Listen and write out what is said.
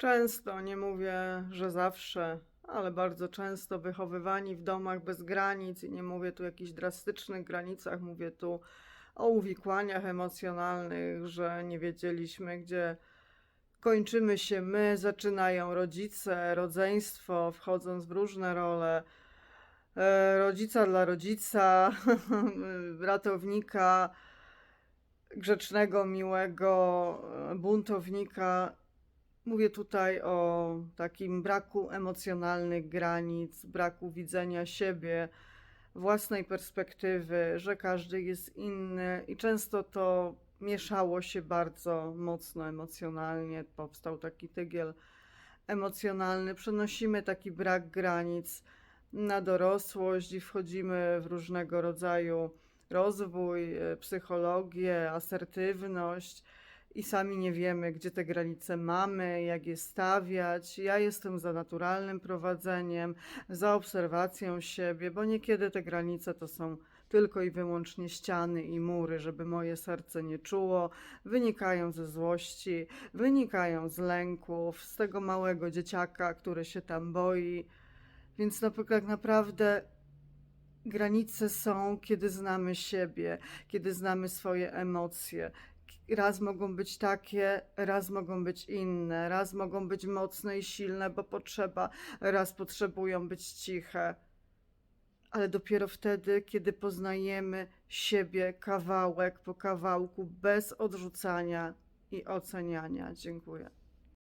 Często, nie mówię, że zawsze, ale bardzo często wychowywani w domach bez granic, i nie mówię tu o jakichś drastycznych granicach, mówię tu o uwikłaniach emocjonalnych, że nie wiedzieliśmy, gdzie kończymy się my, zaczynają rodzice, rodzeństwo, wchodząc w różne role. e, Rodzica dla rodzica, ratownika, grzecznego, miłego, buntownika. Mówię tutaj o takim braku emocjonalnych granic, braku widzenia siebie, własnej perspektywy, że każdy jest inny i często to mieszało się bardzo mocno emocjonalnie. Powstał taki tygiel emocjonalny. Przenosimy taki brak granic na dorosłość i wchodzimy w różnego rodzaju rozwój, psychologię, asertywność i sami nie wiemy, gdzie te granice mamy, jak je stawiać. Ja jestem za naturalnym prowadzeniem, za obserwacją siebie, bo niekiedy te granice to są tylko i wyłącznie ściany i mury, żeby moje serce nie czuło, wynikają ze złości, wynikają z lęków, z tego małego dzieciaka, który się tam boi. Więc tak naprawdę granice są, kiedy znamy siebie, kiedy znamy swoje emocje. Raz mogą być takie, raz mogą być inne, raz mogą być mocne i silne, bo potrzeba, raz potrzebują być ciche. Ale dopiero wtedy, kiedy poznajemy siebie kawałek po kawałku, bez odrzucania i oceniania. Dziękuję.